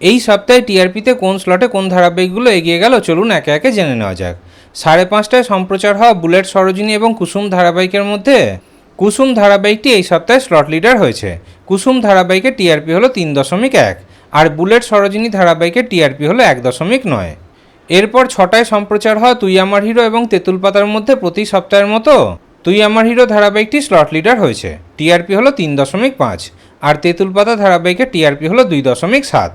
এই সপ্তাহে টিআরপিতে কোন স্লটে কোন ধারাবাহিকগুলো এগিয়ে গেল চলুন একে একে জেনে নেওয়া যাক। সাড়ে পাঁচটায় সম্প্রচার হওয়া বুলেট সরোজিনী এবং কুসুম ধারাবাহিকের মধ্যে কুসুম ধারাবাহিকটি এই সপ্তাহে স্লট লিডার হয়েছে। কুসুম ধারাবাহিকের টিআরপি হলো তিন দশমিক এক, আর বুলেট সরোজিনী ধারাবাহিকের টিআরপি হলো এক দশমিক নয়। এরপর ছটায় সম্প্রচার হওয়া তুই আমার হিরো এবং তেঁতুল পাতার মধ্যে প্রতি সপ্তাহের মতো তুই আমার হিরো ধারাবাহিকটি স্লট লিডার হয়েছে। টিআরপি হলো তিন দশমিক পাঁচ, আর তেঁতুল পাতা ধারাবাহিকের টিআরপি হলো দুই দশমিক সাত।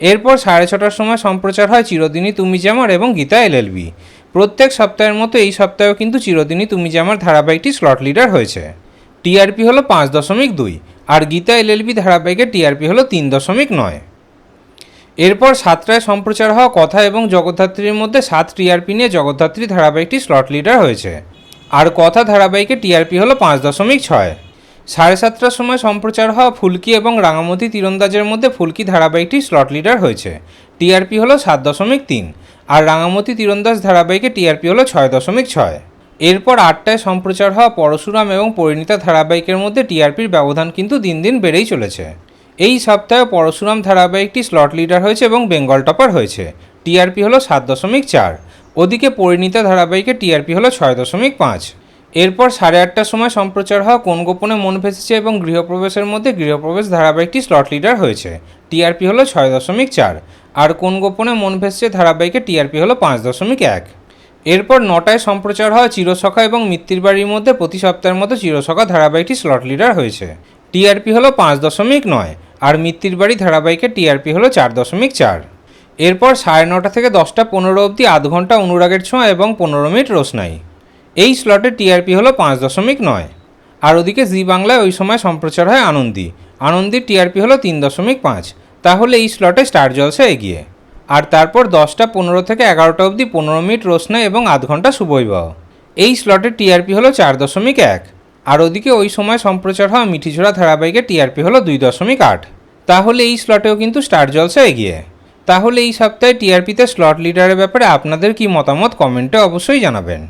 এরপর সাড়ে ছটার সময় সম্প্রচার হয় চিরদিনই তুমি জামার এবং গীতা এলএলবি প্রত্যেক সপ্তাহের মতো এই সপ্তাহেও কিন্তু চিরদিনই তুমি জামার ধারাবাহিকটি স্লট লিডার হয়েছে। টিআরপি হলো পাঁচ দশমিক দুই, আর গীতা এলএলবি ধারাবাহিকের টিআরপি হলো তিন দশমিক নয়। এরপর সাতটায় সম্প্রচার হওয়া কথা এবং জগদ্ধাত্রীর মধ্যে সাত টিআরপি নিয়ে জগদ্ধাত্রী ধারাবাহিকটি স্লট লিডার হয়েছে। আর কথা ধারাবাহিকের টিআরপি হলো পাঁচ দশমিক ছয়। সাড়ে সাতটার সময় সম্প্রচার হওয়া ফুলকি এবং রাঙামতি তীরন্দাজের মধ্যে ফুলকি ধারাবাহিকটি স্লট লিডার হয়েছে। টিআরপি হলো সাত দশমিক তিন, আর রাঙামতি তীরন্দাজ ধারাবাহিকে টিআরপি হলো ছয় দশমিক ছয়। এরপর আটটায় সম্প্রচার হওয়া পরশুরাম এবং পরিণীতা ধারাবাহিকের মধ্যে টিআরপির ব্যবধান কিন্তু দিন দিন বেড়েই চলেছে। এই সপ্তাহে পরশুরাম ধারাবাহিকটি স্লট লিডার হয়েছে এবং বেঙ্গল টপার হয়েছে। টিআরপি হলো সাত দশমিক চার, ওদিকে পরিণীতা ধারাবাহিকে টিআরপি হলো ছয় দশমিক পাঁচ। এরপর সাড়ে আটটার সময় সম্প্রচার হওয়া কোন গোপনে মন ভেসেছে এবং গৃহপ্রবেশের মধ্যে গৃহপ্রবেশ ধারাবাহিকটি স্লট লিডার হয়েছে? টিআরপি হলো ছয় দশমিক চার। আর কোন গোপনে মন ভেসেছে ধারাবাহিকে টিআরপি হলো পাঁচ দশমিক এক। এরপর নটায় সম্প্রচার হওয়া চিরসখা এবং মিত্তির বাড়ির মধ্যে প্রতি সপ্তাহের মতো চিরসখা ধারাবাহিকটি স্লট লিডার হয়েছে। টিআরপি হলো পাঁচ দশমিক নয়, আর মিত্তির বাড়ি ধারাবাহিকের টিআরপি হলো চার দশমিক চার। এরপর সাড়ে নটা থেকে দশটা পনেরো অবধি আধ ঘণ্টা অনুরাগের ছোঁয়া এবং পনেরো মিনিট রোশনাই। এই স্লটের টিআরপি হলো পাঁচ দশমিক নয়। আর ওদিকে জি বাংলায় ওই সময় সম্প্রচার হয় আনন্দী। আনন্দীর টিআরপি হলো তিন দশমিক পাঁচ। তাহলে এই স্লটে স্টার জলসা এগিয়ে। আর তারপর দশটা পনেরো থেকে এগারোটা অবধি পনেরো মিনিট রোশনাই এবং আধ ঘণ্টা সুবৈবাহ এই স্লটের টিআরপি হলো চার দশমিক এক। আর ওদিকে ওই সময় সম্প্রচার হওয়া মিঠিঝোড়া ধারাবাহিকের টিআরপি হলো দুই দশমিক আট। তাহলে এই স্লটেও কিন্তু স্টার জলসা এগিয়ে। তাহলে এই সপ্তাহে টিআরপিতে স্লট লিডারের ব্যাপারে আপনাদের কি মতামত কমেন্টে অবশ্যই জানাবেন।